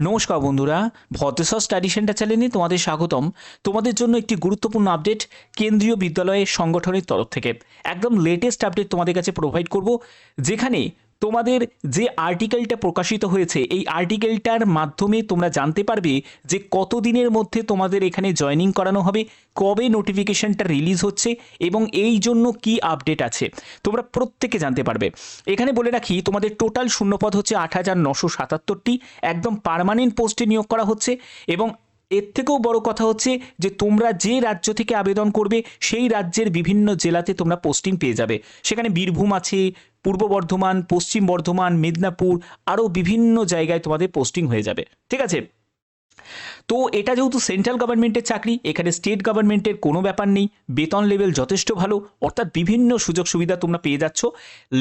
নমস্কার বন্ধুরা, Bhadreswar study centre চ্যানেলে তোমাদের স্বাগতম। তোমাদের জন্য একটি গুরুত্বপূর্ণ আপডেট কেন্দ্রীয় বিদ্যালয়ের সংগঠনের তরফ থেকে। একদম লেটেস্ট আপডেট তোমাদের কাছে প্রোভাইড করব, যেখানে তোমাদের যে আর্টিকেলটা প্রকাশিত হয়েছে, এই আর্টিকেলটার মাধ্যমে তোমরা জানতে পারবে যে কতদিনের মধ্যে তোমাদের এখানে জয়েনিং করানো হবে, কবে নোটিফিকেশনটা রিলিজ হচ্ছে এবং এই জন্য কি আপডেট আছে। তোমরা প্রত্যেকে জানতে পারবে। এখানে বলে রাখি, তোমাদের টোটাল শূন্যপদ হচ্ছে আট হাজার নশো সাতাত্তরটি, একদম পার্মানেন্ট পোস্টে নিয়োগ করা হচ্ছে এবং এর থেকেও বড় কথা হচ্ছে যে তোমরা যে রাজ্য থেকে আবেদন করবে, সেই রাজ্যের বিভিন্ন জেলাতে তোমরা পোস্টিং পেয়ে যাবে। সেখানে বীরভূম আছে পূর্ব বর্ধমান, পশ্চিম বর্ধমান, মেদিনীপুর আরও বিভিন্ন জায়গায় তোমাদের পোস্টিং হয়ে যাবে। ঠিক আছে? তো এটা যেহেতু সেন্ট্রাল গভর্নমেন্টের চাকরি, এখানে স্টেট গভর্নমেন্টের কোনো ব্যাপার নেই, বেতন লেভেল যথেষ্ট ভালো, অর্থাৎ বিভিন্ন সুযোগ সুবিধা তোমরা পেয়ে যাচ্ছ।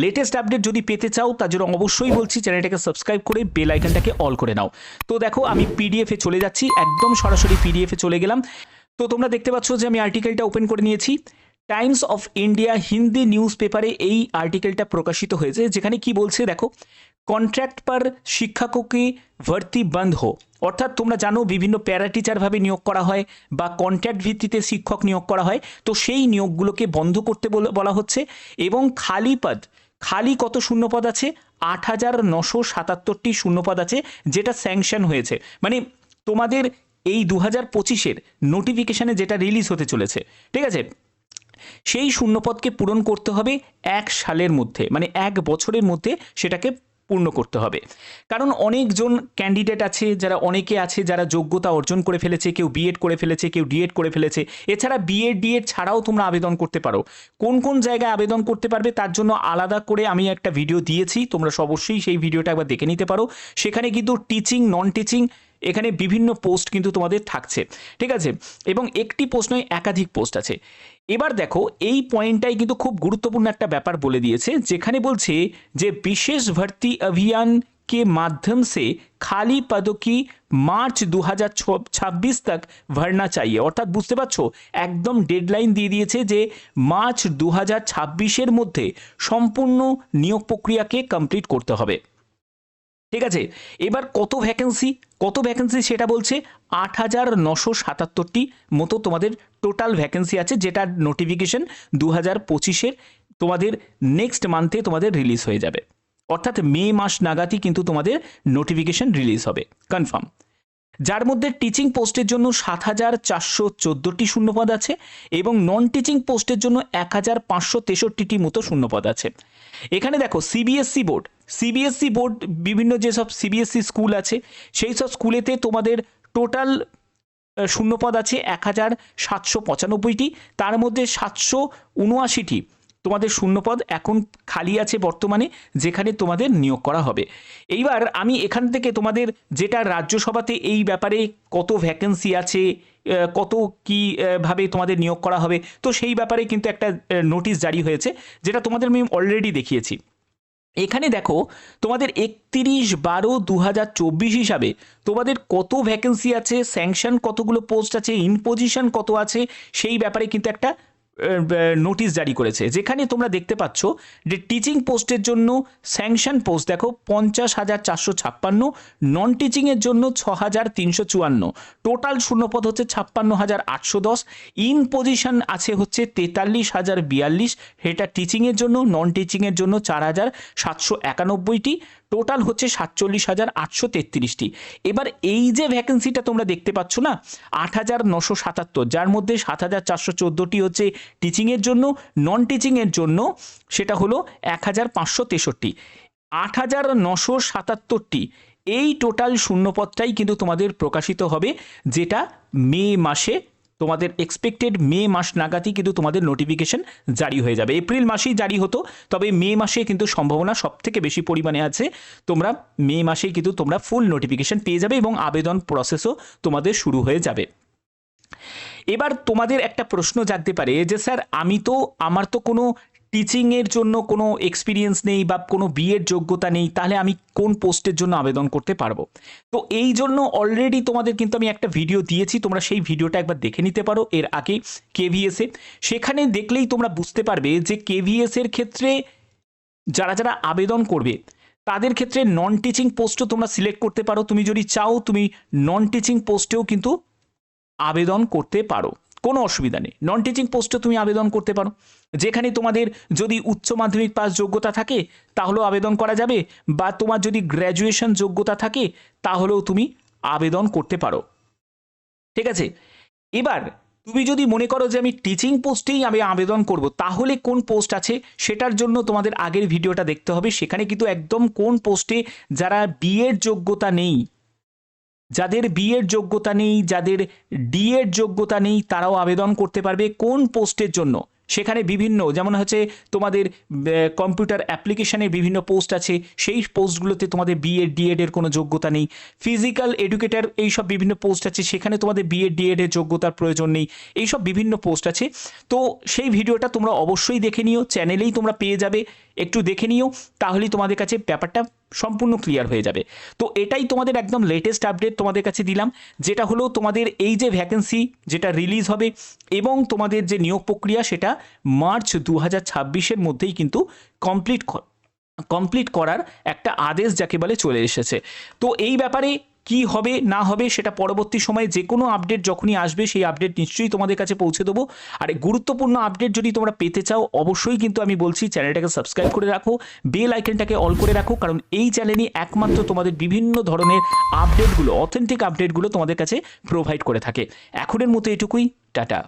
লেটেস্ট আপডেট যদি পেতে চাও, তার জন্য অবশ্যই বলছি, চ্যানেলটাকে সাবস্ক্রাইব করে বেল আইকনটাকে অল করে নাও। তো দেখো, আমি পিডিএফে চলে যাচ্ছি, একদম সরাসরি পিডিএফে চলে গেলাম। তো তোমরা দেখতে পাচ্ছ যে আমি আর্টিকেলটা ওপেন করে নিয়েছি। Times of India Hindi news পেপারে এই আর্টিকেলটা প্রকাশিত হয়েছে, যেখানে কি বলছে দেখো, কন্ট্রাক্ট পার শিক্ষককে ভর্তি বন্ধ হো? অর্থাৎ তোমরা জানো বিভিন্ন প্যারা টিচারভাবে নিয়োগ করা হয় বা কন্ট্রাক্ট ভিত্তিতে শিক্ষক নিয়োগ করা হয়, তো সেই নিয়োগগুলোকে বন্ধ করতে বলা হচ্ছে এবং খালি পদ, খালি কত শূন্যপদ আছে? আট হাজার নশো সাতাত্তরটি শূন্যপদ আছে, যেটা স্যাংশন হয়েছে। মানে তোমাদের এই দু হাজার পঁচিশের নোটিফিকেশানে যেটা রিলিজ হতে চলেছে, ঠিক আছে? সেই শূন্যপদকে পূরণ করতে হবে এক সালের মধ্যে মানে এক বছরের মধ্যে সেটাকে পূর্ণ করতে হবে। কারণ অনেকজন ক্যান্ডিডেট আছে, যারা অনেকে আছে যারা যোগ্যতা অর্জন করে ফেলেছে, কেউ বিএড করে ফেলেছে, কেউ ডিএড করে ফেলেছে। এছাড়া বিএড ডিএড ছাড়াও তোমরা আবেদন করতে পারো। কোন কোন জায়গায় আবেদন করতে পারবে তার জন্য আলাদা করে আমি একটা ভিডিও দিয়েছি, তোমরা অবশ্যই সেই ভিডিওটা একবার দেখে নিতে পারো। সেখানে কিন্তু টিচিং নন টিচিং এখানে বিভিন্ন পোস্ট কিন্তু তোমাদের থাকছে ঠিক আছে এবং একটি পোস্ট নয় একাধিক পোস্ট আছে এবার দেখো এই পয়েন্টটাই কিন্তু খুব গুরুত্বপূর্ণ একটা ব্যাপার বলে দিয়েছে যেখানে বলছে যে বিশেষ ভর্তি অভিযান के माध्यम से খালি पदों की মার্চ দু হাজার ছাব্বিশ তক ভরনা চাইয়ে অর্থাৎ বুঝতে পারছো একদম ডেডলাইন দিয়ে দিয়েছে যে মার্চ দু হাজার ছাব্বিশের মধ্যে সম্পূর্ণ নিয়োগ প্রক্রিয়াকে কমপ্লিট করতে হবে ঠিক আছে? এবার কত ভ্যাকেন্সি কত ভ্যাকেন্সি সেটা বলছে? আট হাজার নশো সাতাত্তরটি মতো তোমাদের টোটাল ভ্যাকেন্সি আছে, যেটা নোটিফিকেশন দু হাজার পঁচিশের তোমাদের নেক্সট মান্থে তোমাদের রিলিজ হয়ে যাবে। অর্থাৎ মে মাস নাগাদই কিন্তু তোমাদের নোটিফিকেশন রিলিজ হবে। কনফার্ম যার মধ্যে টিচিং পোস্টের জন্য সাত হাজার চারশো চোদ্দোটি শূন্যপদ আছে এবং নন টিচিং পোস্টের জন্য এক হাজার পাঁচশো তেষট্টিটি মতো শূন্যপদ আছে। এখানে দেখো সিবিএসসি বোর্ড সিবিএসসি বোর্ড বিভিন্ন যেসব সিবিএসসি স্কুল আছে, সেই সব স্কুলেতে তোমাদের টোটাল শূন্যপদ আছে এক হাজার সাতশো পঁচানব্বইটি। তার মধ্যে সাতশো উনআশিটি তোমাদের শূন্যপদ এখন খালি আছে বর্তমানে, যেখানে তোমাদের নিয়োগ করা হবে। এইবার আমি এখান থেকে তোমাদের যেটা রাজ্যসভাতে এই ব্যাপারে কত ভ্যাকেন্সি আছে কত কি ভাবে তোমাদের নিয়োগ করা হবে, তো সেই ব্যাপারে কিন্তু একটা নোটিশ জারি হয়েছে, যেটা তোমাদের আমি অলরেডি দেখিয়েছি। এখানে দেখো, তোমাদের একত্রিশ বারো দু হাজার চব্বিশ হিসাবে তোমাদের কত ভ্যাকেন্সি আছে স্যাংশন কতগুলো পোস্ট আছে ইনপোজিশন কত আছে, সেই ব্যাপারে কিন্তু একটা নোটিশ জারি করেছে। যেখানে তোমরা দেখতে পাচ্ছ যে টিচিং পোস্টের জন্য স্যাংশন পোস্ট দেখো, পঞ্চাশ হাজার চারশো ছাপ্পান্ন নন টিচিংয়ের জন্য ছ হাজার তিনশো চুয়ান্ন। টোটাল শূন্যপদ হচ্ছে ছাপ্পান্ন হাজার আটশো দশ। ইন পজিশন আছে হচ্ছে তেতাল্লিশ হাজার বিয়াল্লিশ। এটা টিচিংয়ের জন্য নন টিচিংয়ের জন্য চার হাজার সাতশো একানব্বইটি। টোটাল হচ্ছে সাতচল্লিশ হাজার আটশো তেত্রিশটি। এবার এই যে ভ্যাকেন্সিটা তোমরা দেখতে পাচ্ছ না, আট হাজার নশো সাতাত্তর, যার মধ্যে সাত হাজার চারশো চোদ্দোটি হচ্ছে টিচিংয়ের জন্য নন টিচিংয়ের জন্য, সেটা হলো এক হাজার পাঁচশো তেষট্টি। আট হাজার নশো সাতাত্তরটি, এই টোটাল শূন্যপদটাই কিন্তু তোমাদের প্রকাশিত হবে, যেটা মে মাসে তোমাদের এক্সপেক্টেড মে মাস নাগাদই কিন্তু তোমাদের নোটিফিকেশন জারি হয়ে যাবে। এপ্রিল মাসেই জারি হতো, তবে মে মাসে কিন্তু সম্ভাবনা সব থেকে বেশি পরিমাণে আছে। তোমরা মে মাসেই কিন্তু তোমরা ফুল নোটিফিকেশন পেয়ে যাবে এবং আবেদন প্রসেসও তোমাদের শুরু হয়ে যাবে। এবার তোমাদের একটা প্রশ্ন জাগতে পারে যে, স্যার, আমি তো, আমার তো কোনো টিচিংয়ের জন্য কোনো এক্সপিরিয়েন্স নেই বা কোনো বিয়ের যোগ্যতা নেই, তাহলে আমি কোন পোস্টের জন্য আবেদন করতে পারব? তো এই জন্য অলরেডি তোমাদের কিন্তু আমি একটা ভিডিও দিয়েছি, তোমরা সেই ভিডিওটা একবার দেখে নিতে পারো, এর আগে কেভিএসে সেখানে দেখলেই তোমরা বুঝতে পারবে যে কেভিএসের ক্ষেত্রে যারা যারা আবেদন করবে, তাদের ক্ষেত্রে নন টিচিং পোস্টও তোমরা সিলেক্ট করতে পারো। তুমি যদি চাও, তুমি নন টিচিং পোস্টেও কিন্তু আবেদন করতে পারো। কোনো অসুবিধা নেই। নন টিচিং পোস্টে তুমি আবেদন করতে পারো। যেখানে তোমাদের যদি উচ্চ মাধ্যমিক পাস যোগ্যতা থাকে, তাহলেও আবেদন করা যাবে। বা তোমার যদি গ্র্যাজুয়েশন যোগ্যতা থাকে, তাহলেও তুমি আবেদন করতে পারো। ঠিক আছে? এবার তুমি যদি মনে করো যে আমি টিচিং পোস্টেই আমি আবেদন করব, তাহলে কোন পোস্ট আছে? সেটার জন্য তোমাদের আগের ভিডিওটা দেখতে হবে। সেখানে কিন্তু একদম কোন পোস্টে যারা বিএড যোগ্যতা নেই যাদের বিএড যোগ্যতা নেই, যাদের ডিএড যোগ্যতা নেই, তারাও আবেদন করতে পারবে কোন পোস্টের জন্য? সেখানে বিভিন্ন, যেমন হচ্ছে তোমাদের কম্পিউটার অ্যাপ্লিকেশনের বিভিন্ন পোস্ট আছে, সেই পোস্টগুলোতে তোমাদের বিএড ডিএড এর কোনো যোগ্যতা নেই। ফিজিক্যাল এডুকেটর এইসব বিভিন্ন পোস্ট আছে, সেখানে তোমাদের বিএড ডিএড এর যোগ্যতার প্রয়োজন নেই, এইসব বিভিন্ন পোস্ট আছে। তো সেই ভিডিওটা তোমরা অবশ্যই দেখে নিও, চ্যানেলেই তোমরা পেয়ে যাবে। একটু দেখে নিও, তাহলেই তোমাদের কাছে ব্যাপারটা সম্পূর্ণ ক্লিয়ার হয়ে যাবে। তো এটাই তোমাদের একদম লেটেস্ট আপডেট তোমাদের কাছে দিলাম, যেটা হলো তোমাদের এই যে ভ্যাকেন্সি যেটা রিলিজ হবে এবং তোমাদের যে নিয়োগ প্রক্রিয়া সেটা মার্চ দু হাজার মধ্যেই কিন্তু কমপ্লিট কমপ্লিট করার একটা আদেশ যাকে বলে চলে এসেছে। তো এই ব্যাপারে কি হবে, না হবে, সেটা পরবর্তী সময়ে যে কোনো আপডেট যখনই আসবে, সেই আপডেট নিশ্চয়ই তোমাদের কাছে পৌঁছে দেবো। আর গুরুত্বপূর্ণ আপডেট যদি তোমরা পেতে চাও, অবশ্যই কিন্তু আমি বলছি চ্যানেলটাকে সাবস্ক্রাইব করে রাখো বেল আইকনটাকে অল করে রাখো, কারণ এই চ্যানেলই একমাত্র তোমাদের বিভিন্ন ধরনের আপডেটগুলো অথেন্টিক আপডেটগুলো তোমাদের কাছে প্রোভাইড করে থাকে। এখনের মতো এটুকুই, টাটা।